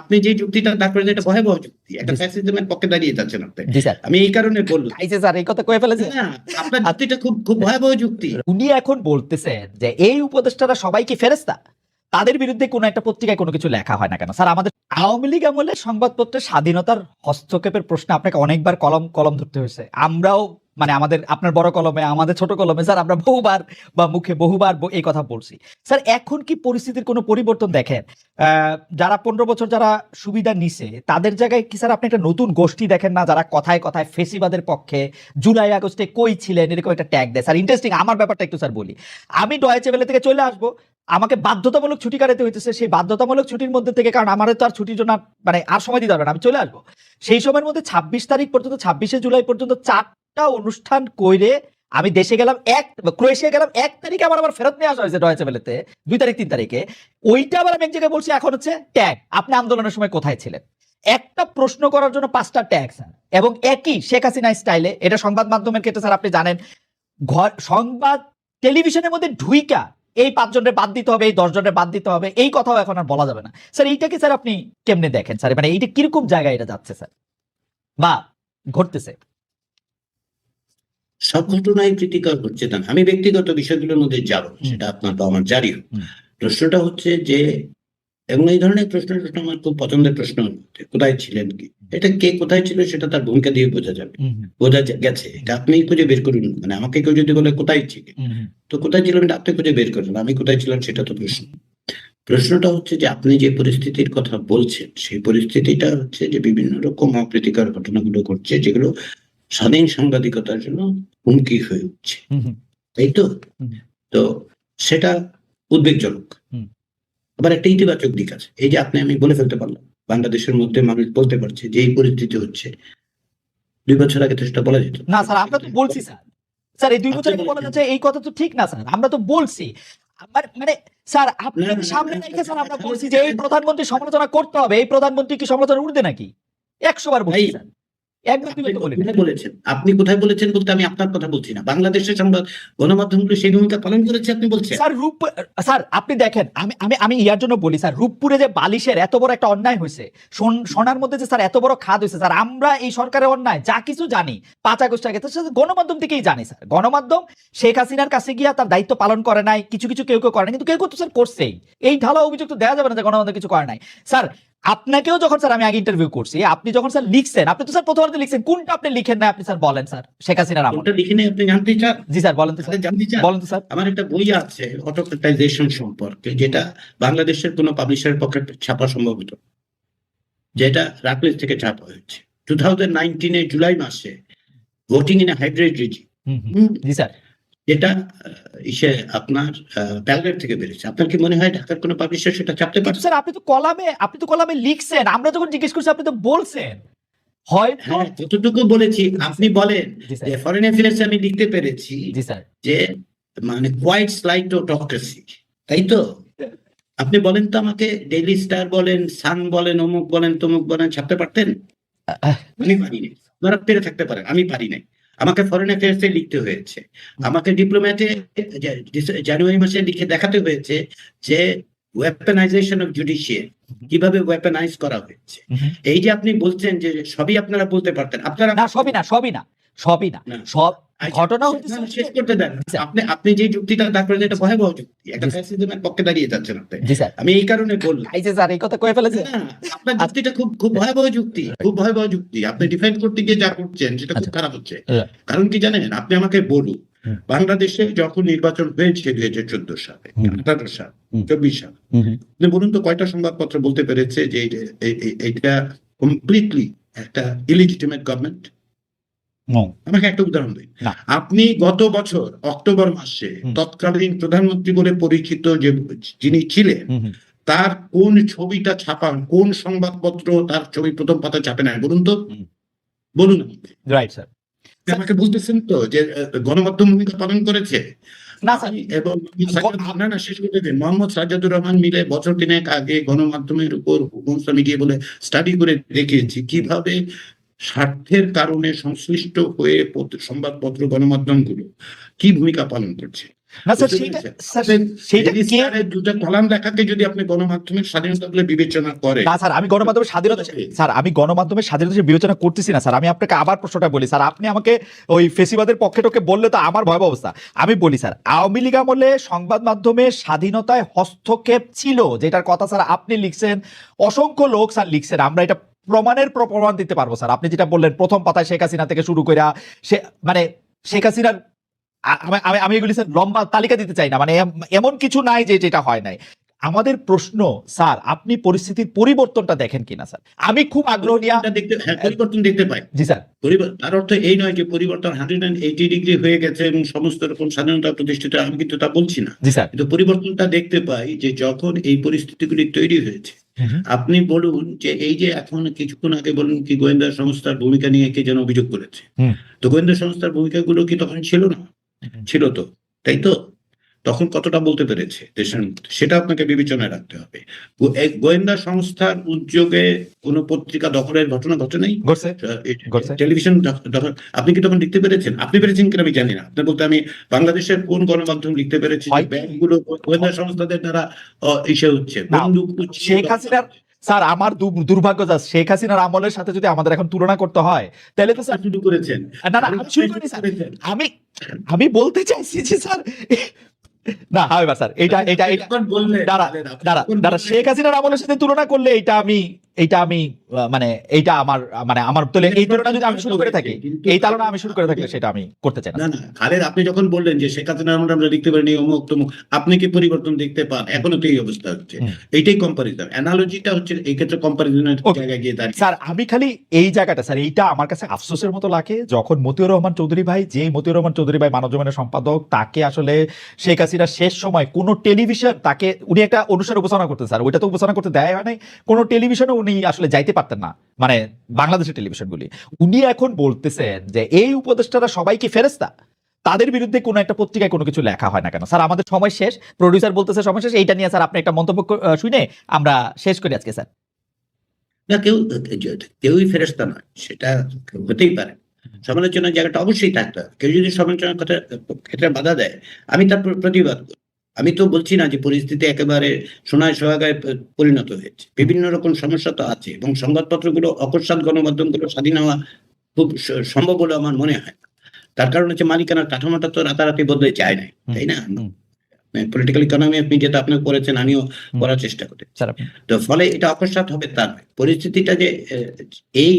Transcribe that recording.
আপনি যে যুক্তিটা দাঁড় করেছেন এটা ভয়াবহ যুক্তি। একটা। ফ্যাসিজমের পক্ষে দাঁড়িয়ে যাচ্ছেন আপনি। আমি এই কারণে বললাম। স্যার এই কথা কয়ে ফেলেছে না আপনার যুক্তিটা খুব খুব ভয়াবহ যুক্তি। উনি এখন বলতেছেন যে এই উপদেষ্টারা সবাই কি ফেরেস্তা তাদের বিরুদ্ধে কোনো একটা পত্রিকায় কোনো কিছু লেখা হয় না কেন? স্যার আমাদের আওয়ামী লীগ আমলে সংবাদপত্রের স্বাধীনতার হস্তক্ষেপের প্রশ্নে আপনাকে অনেকবার কলম কলম ধরতে হয়েছে। আমরাও মানে আমাদের, আপনার বড় কলমে, আমাদের ছোট কলমে, স্যার, আমরা বহুবার বা মুখে বহুবার এই কথা বলছি। স্যার, এখন কি পরিস্থিতির কোনো পরিবর্তন দেখেন? যারা পনেরো বছর যারা সুবিধা নিছে, তাদের জায়গায় কি স্যার আপনি একটা নতুন গোষ্ঠী দেখেন না, যারা কথায় কথায় ফেসিবাদের পক্ষে জুলাই আগস্টে কই ছিলেন, এরকম একটা ট্যাগ দেয়। স্যার ইন্টারেস্টিং আমার ব্যাপারটা একটু স্যার বলি। আমি ডয়েচে বেলে থেকে চলে আসব, আমাকে বাধ্যতামূলক ছুটি কাটাতে হইতেছে, সেই বাধ্যতামূলক ছুটির মধ্যে থেকে, কারণ আমার তো আর ছুটির জন্য মানে আর সময় দিতে পারবে না, আমি চলে আসব। সেই সময়ের মধ্যে ছাব্বিশ তারিখ পর্যন্ত, ছাব্বিশে জুলাই পর্যন্ত চারটা অনুষ্ঠান কইরে আমি দেশে গেলাম এক, ক্রোয়েশিয়া গেলাম এক তারিখে আবার আবার ফেরত নিয়ে আসা হয়েছে ডয়েচে বেলেতে দুই তারিখ, তিন তারিখে। ওইটা আবার আমি এক জায়গায় বলছি, এখন হচ্ছে ট্যাগ আপনি আন্দোলনের সময় কোথায় ছিলেন? একটা প্রশ্ন করার জন্য পাঁচটা ট্যাগ স্যার। এবং একই শেখ হাসিনা স্টাইলে এটা সংবাদ মাধ্যমের ক্ষেত্রে, স্যার, আপনি জানেন, ঘর, সংবাদ টেলিভিশনের মধ্যে ঢুইকা, এই পাঁচজনের বাদ দিতে হবে, এই দশজনের বাদ দিতে হবে, এই কথাও এখন আর বলা যাবে না। স্যার, এইটাকে, স্যার, আপনি কেমনে দেখেন? স্যার মানে এইটা কীরকম জায়গায় এটা যাচ্ছে, স্যার? বা, ঘটতেছে। সব ঘটনায় ক্রিটিক্যাল হচ্ছে না। আমি ব্যক্তিগত বিষয়গুলোর মধ্যে যাব সেটা আপনার বা আমার জারি প্রশ্নটা হচ্ছে যে এবং এই ধরনের প্রশ্ন প্রশ্ন আমার খুব পছন্দের প্রশ্ন কোথায় ছিলেন কি? এটা কে কোথায় ছিল সেটা তার ভূমিকা দিয়ে বোঝা যাবে। বোঝা গেছে। এটা আপনি খুঁজে বের করুন। মানে আমাকে কেউ যদি বলে কোথায় ছিল তো কোথায় ছিলাম এটা আপনি খুঁজে বের করুন। আমি কোথায় ছিলাম সেটা তো প্রশ্ন। প্রশ্নটা হচ্ছে যে আপনি যে পরিস্থিতির কথা বলছেন সেই পরিস্থিতিটা হচ্ছে যে বিভিন্ন রকম অপ্রীতিকর ঘটনাগুলো ঘটছে যেগুলো স্বাধীন সাংবাদিকতার জন্য হুমকি হয়ে উঠছে। তাই তো? তো সেটা উদ্বেগজনক। আবার একটা ইতিবাচক দিক আছে। এই যে আপনি আমি বলে ফেলতে পারলাম বাংলাদেশের মধ্যে মানুষ বলতে পারছে যে এই পরিস্থিতি হচ্ছে। দুই বছর আগে তো সেটা বলা যেত। না স্যার আমরা তো বলছি স্যার। স্যার এই দুই বছর আগে বলা যাচ্ছে এই কথা তো ঠিক না স্যার। আমরা তো বলছি। আমার মানে স্যার আপনার সামনে রেখে স্যার আমরা বলছি যে এই প্রধানমন্ত্রী সমালোচনা করতে হবে। এই প্রধানমন্ত্রী কি সমালোচনা উঠবে নাকি? একশো বার বলছি স্যার। একবার আপনি দুইবার তো বলি কোথায় বলেছেন? আপনি কোথায় বলেছেন বলতে আমি আপনার কথা বলছি না। বাংলাদেশের সংবাদ গণমাধ্যমগুলো সেই ভূমিকা পালন করেছে আপনি বলছেন। স্যার রূপ স্যার আপনি দেখেন আমি আমি আমি ইয়ার জন্য বলি স্যার রূপপুরে যে বালিশের এত বড় একটা অন্যায় হয়েছে সোনার মধ্যে যে স্যার এত বড় খাদ হয়েছে স্যার আমরা এই সরকারের অন্যায় যা কিছু জানি পাঁচ আগস্ট আগে গণমাধ্যম থেকেই জানি স্যার। গণমাধ্যম শেখ হাসিনার কাছে গিয়া তার দায়িত্ব পালন করে নাই কিছু কিছু কেউ কেউ করে কিন্তু কেউ কেউ তো স্যার করছেই। এই ঢালা অভিযোগ তো দেওয়া যাবে না যে গণমাধ্যম কিছু করে নাই। স্যার আপনাকেও যখন স্যার আমি আগে ইন্টারভিউ করছি আপনি যখন স্যার লিখছেন আপনি তো স্যার প্রথমত লিখছেন কোনটা আপনি লিখেন না আপনি স্যার বলেন স্যার শেখ হাসিনার কোনটা লিখে নিয়ে আপনি জানতে চান? জি স্যার বলেন তো স্যার জানতে চান? বলেন তো স্যার। আমার একটা বই আছে অটোক্রেটাইজেশন সম্পর্কে যেটা বাংলাদেশের কোনো পাবলিশারের পক্ষে ছাপা সম্ভব হতো যেটা রাকলেস থেকে ছাপা হয়েছে। টু থাউজেন্ড নাইনটিনে জুলাই মাসে ভোটিং ইন হাইব্রিড রিজি। জি স্যার। যেটা ইসে আপনার ব্যালগ্রেড থেকে বেরিয়েছে। আপনার কি মনে হয় ঢাকার কোনো পাবলিশার সেটা ছাপতে কিন্তু পারছে স্যার আপনি তো কলামে আপনি তো কলামে লিখছেন। আমরা যখন জিজ্ঞেস করছি আপনি তো বলছেন। হয়তো হ্যাঁ যতটুকু বলেছি আপনি বলেন যে ফরেন অ্যাফেয়ার্স আমি লিখতে পেরেছি যে মানে কোয়াইট স্লাইড অটোক্রেসি তাই তো? আপনি বলেন তো আমাকে ডেইলি স্টার বলেন সান বলেন অমুক বলেন তমুক বলেন ছাপতে পারতেন? আমি পারিনি আপনারা পেরে থাকতে পারেন আমি পারি নাই। আমাকে ফরেন অ্যাফেয়ার্সে লিখতে হয়েছে। আমাকে ডিপ্লোম্যাটে জানুয়ারি মাসে লিখে দেখাতে হয়েছে যে ওয়েপনাইজেশন অফ জুডিশিয়াল কীভাবে ওয়েপনাইজ করা হয়েছে। এই যে আপনি বলছেন যে সবই আপনারা বলতে পারতেন আপনারা না সবই না সবই না। সবই না। সব আচ্ছা, ঘটনা হচ্ছে শেষ করতে দেন। আচ্ছা। আপনি আপনি যে যুক্তিটা দাঁড় করেছেন এটা ভয়াবহ যুক্তি। একটা ফ্যাসিজমের পক্ষে দাঁড়িয়ে যাচ্ছেন আপনি। জি স্যার। আমি এই কারণে বললাম। আইসে স্যার এই কথা কয়ে ফেলেছে আপনার যুক্তিটা খুব খুব ভয়াবহ যুক্তি খুব ভয়াবহ যুক্তি। আপনি ডিফেন্ড করতে গিয়ে যা করছেন সেটা খুব আচ্ছা। খারাপ হচ্ছে। হ্যাঁ। কারণ কি জানেন? আপনি আমাকে বলুন বাংলাদেশে যখন নির্বাচন হয়েছে দুই হাজার চোদ্দ সালে আঠারো সাল চব্বিশ সাল আপনি বলুন তো কয়টা সংবাদপত্র বলতে পেরেছে যে এই- এই- এই- এইটা কমপ্লিটলি একটা ইলিজিটিমেট গভর্নমেন্ট আমাকে একটা উদাহরণ দিন। আপনি গত বছর অক্টোবর মাসে তৎকালীন প্রধানমন্ত্রী বলে পরিচিত যে যিনি ছিলেন তার কোন ছবিটা ছাপান কোন সংবাদপত্র তার ছবি প্রথম পাতা ছাপে না বলুন তো। বলুন আমাকে। রাইট স্যার আমাকে বলতেছেন তো যে গণমাধ্যম ভূমিকা পালন করেছে। না এবং সাজ্জাদ- না না শেষ করতে দিন। মোহাম্মদ সাজ্জাদুর রহমান মিলে বছর তিনেক আগে গণমাধ্যমের উপর মিডিয়া বলে স্টাডি করে দেখিয়েছি। কীভাবে স্বার্থের কারণে সংশ্লিষ্ট হয়ে পত্র- সংবাদপত্র গণমাধ্যমগুলো কি ভূমিকা পালন করছে? দুটো কলাম যদি আপনি গণমাধ্যমের স্বাধীনতা বলে বিবেচনা করেন। না স্যার আমি গণমাধ্যমের স্বাধীনতা স্যার আমি গণমাধ্যমের স্বাধীনতা বিবেচনা করতেছি না স্যার আমি আপনাকে আবার প্রশ্নটা বলি স্যার আপনি আমাকে ওই ফেসিবাদের পক্ষে টকে বললে তো আমার ভয়াবহ অবস্থা। আমি বলি স্যার আওয়ামী লীগ আমলে সংবাদ মাধ্যমের স্বাধীনতায় হস্তক্ষেপ ছিল যেটার কথা স্যার আপনি লিখছেন। অসংখ্য লোক স্যার লিখছেন আমরা এটা প্রমাণের প্রমাণ দিতে পারব স্যার। আপনি যেটা বললেন প্রথম পাতায় শেখ হাসিনা থেকে শুরু করে সে মানে শেখ হাসিনার আমি- আমি এগুলি স্যার লম্বা তালিকা দিতে চাই না। মানে এমন কিছু নাই যে যেটা হয় নাই। আমাদের প্রশ্ন স্যার আপনি পরিস্থিতির পরিবর্তনটা দেখেন কিনা স্যার? আমি খুব আগ্রহ নিয়ে দেখতে হ্যাঁ পরিবর্তন দেখতে পাই। জি স্যার। তার অর্থ এই নয় যে পরিবর্তন হান্ড্রেড অ্যান্ড এইটি ডিগ্রি হয়ে গেছে এবং সমস্ত রকম স্বাধীনতা প্রতিষ্ঠিত আমি কিন্তু তা বলছি না। জি স্যার। কিন্তু পরিবর্তনটা দেখতে পাই যে যখন এই পরিস্থিতিগুলি তৈরি হয়েছে আপনি বলুন যে এই যে এখন কিছুক্ষণ আগে বলুন কি গোয়েন্দা সংস্থার ভূমিকা নিয়ে কে যেন অভিযোগ করেছে। তো গোয়েন্দা সংস্থার ভূমিকাগুলো কি তখন ছিল না? ছিল তো তাই তো? তখন কতটা বলতে পেরেছে? দেশের মধ্যে সেটা আপনাকে বিবেচনায় রাখতে হবে। গোয়েন্দা সংস্থার উদ্যোগে কোন পত্রিকা দখলের ঘটনা ঘটে নাই। টেলিভিশন আপনি কি তখন লিখতে পেরেছেন? আপনি পেরেছেন কিনা আমি জানি না। আপনি বলতে আমি বাংলাদেশের কোন গণমাধ্যম লিখতে পেরেছি? হয়? ব্যাংকগুলো গোয়েন্দা সংস্থাদের দ্বারা ইসে হচ্ছে। বন্দুক শেখ হাসিনার স্যার আমার দুর্ভাগ্য যা শেখ হাসিনার আমলের সাথে যদি আমাদের এখন তুলনা করতে হয় তাহলে তো স্যার শুরু করেছেন। না না আমি আমি বলতে চাইছি যে স্যার না এবার স্যার এটা এটা এটা বললে? দাঁড়া, দাঁড়া দাঁড়া শেখ হাসিনার আমলের সাথে তুলনা করলে এটা আমি এটা আমি মানে এইটা আমার মানে আমার তাহলে এই তুলনা যদি আমি শুরু করে থাকি এই তুলনা আমি শুরু করে থাকলে সেটা আমি করতে চাই না। না না খালেদ আপনি যখন বললেন যে শেখ হাসিনার আমলে আমরা লিখতে পারিনি অমুক তমুক আপনি কি পরিবর্তন দেখতে পান? এখনও তো এই অবস্থা হচ্ছে। এইটাই কম্পারিজন অ্যানালজিটা হচ্ছে এই ক্ষেত্রে কম্পারিজনের. জায়গায় গিয়ে দাঁড়িয়ে। স্যার আমি খালি এই জায়গাটা স্যার এইটা আমার কাছে আফসোসের মতো লাগে যখন মতিউর রহমান চৌধুরী ভাই যে মতিউর রহমান চৌধুরী ভাই মানব জমিনের সম্পাদক তাকে আসলে শেখ হাসিনা শেষ সময় কোন টেলিভিশন তাকে উনি একটা অনুষ্ঠান উপস্থাপনা করতেন স্যার। ওইটা তো উপস্থাপনা করতে দেয় হয় নাই। কোন টেলিভিশনে উনি আসলে যাইতে পারতেন না। মানে বাংলাদেশের টেলিভিশনগুলি। উনি এখন বলতেছেন যে, এই উপদেষ্টারা সবাই কি ফেরেস্তা তাদের বিরুদ্ধে কোনো একটা পত্রিকায় কোনো কিছু লেখা হয় না কেন? স্যার, আমাদের সময় শেষ। প্রডিউসার বলতেছে, সময় শেষ। এইটা নিয়ে স্যার আপনি একটা মন্তব্য শুনে আমরা শেষ করি আজকে, স্যার। না, কেউ কেউই ফেরেস্তা নয়। সেটা হতেই পারে। সমালোচনার জায়গাটা অবশ্যই থাকতে হবে। কেউ যদি সমালোচনার কথা, ক্ষেত্রে বাধা দেয়, আমি তার প্রতিবাদ করি। আমি তো বলছি না যে পরিস্থিতি একেবারে সোনায় সোহাগায় পরিণত হয়েছে। বিভিন্ন রকম সমস্যা তো আছে এবং সংবাদপত্রগুলো অকস্মাৎ গণমাধ্যমগুলো স্বাধীন হওয়া খুব সম্ভব বলে আমার মনে হয় না। তার কারণ হচ্ছে মালিকানার কাঠামোটা তো রাতারাতি বদলে যায় নাই তাই না? পলিটিক্যাল ইকোনমি আপনি যেটা আপনি করেছেন আমিও করার চেষ্টা করি তো ফলে এটা অকস্মাৎ হবে তার নয়। পরিস্থিতিটা যে এই